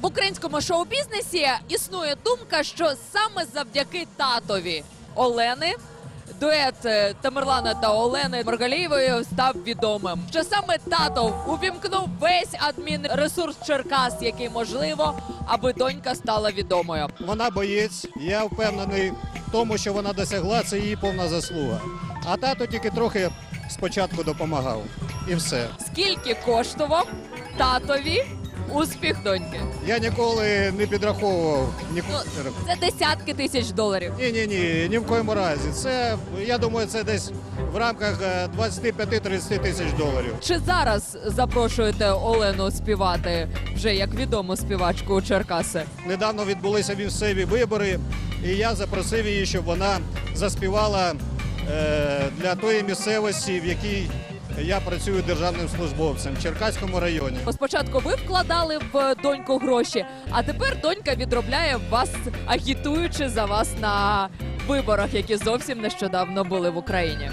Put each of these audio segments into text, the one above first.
В українському шоу-бізнесі існує думка, що саме завдяки татові Олени. Дует е, Тамерлана та Олени Маргалієвої став відомим. Що саме тато увімкнув весь адмінресурс Черкас, який можливо, аби донька стала відомою. Вона боєць. Я впевнений в тому, що вона досягла, це її повна заслуга. А тато тільки трохи спочатку допомагав. І все. Скільки коштував татові успіх доньки? Я ніколи не підраховував. Ну, Ніколи. це десятки тисяч доларів. Ні, ні, ні, ні в коєму разі. Це я думаю, це десь в рамках е, 25-30 тисяч доларів. Чи зараз запрошуєте Олену співати вже як відому співачку у Черкаси? Недавно відбулися місцеві вибори, і я запросив її, щоб вона заспівала е, для тої місцевості, в якій я працюю державним службовцем в Черкаському районі. Спочатку ви вкладали в доньку гроші, а тепер донька відробляє вас, агітуючи за вас на виборах, які зовсім нещодавно були в Україні.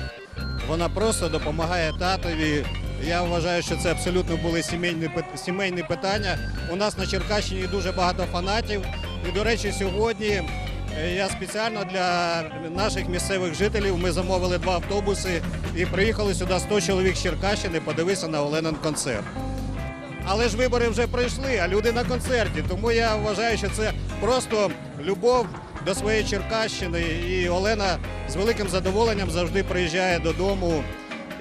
Вона просто допомагає татові. Я вважаю, що це абсолютно були сімейні сімейні питання. У нас на Черкащині дуже багато фанатів. І, до речі, сьогодні я спеціально для наших місцевих жителів ми замовили два автобуси і приїхали сюди 100 чоловік з Черкащини подивитися на Оленин концерт. Але ж вибори вже пройшли, а люди на концерті. Тому я вважаю, що це просто любов до своєї Черкащини. І Олена з великим задоволенням завжди приїжджає додому.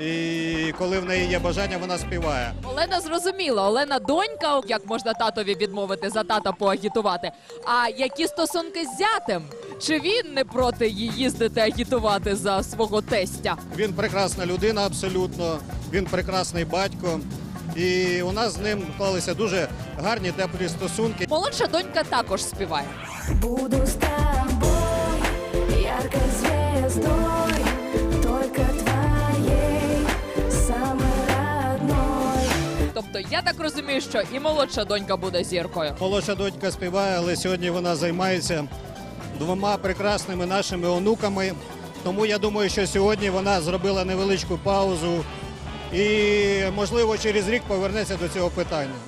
І коли в неї є бажання, вона співає. Олена зрозуміла, Олена донька, як можна татові відмовити за тата поагітувати. А які стосунки з зятем? Чи він не проти її їздити агітувати за свого тестя? Він прекрасна людина, абсолютно. Він прекрасний батько. І у нас з ним склалися дуже гарні теплі стосунки. Молодша донька також співає. Буду с тобой Тобто я так розумію, що і молодша донька буде зіркою. Молодша донька співає, але сьогодні вона займається двома прекрасними нашими онуками. Тому я думаю, що сьогодні вона зробила невеличку паузу і, можливо, через рік повернеться до цього питання.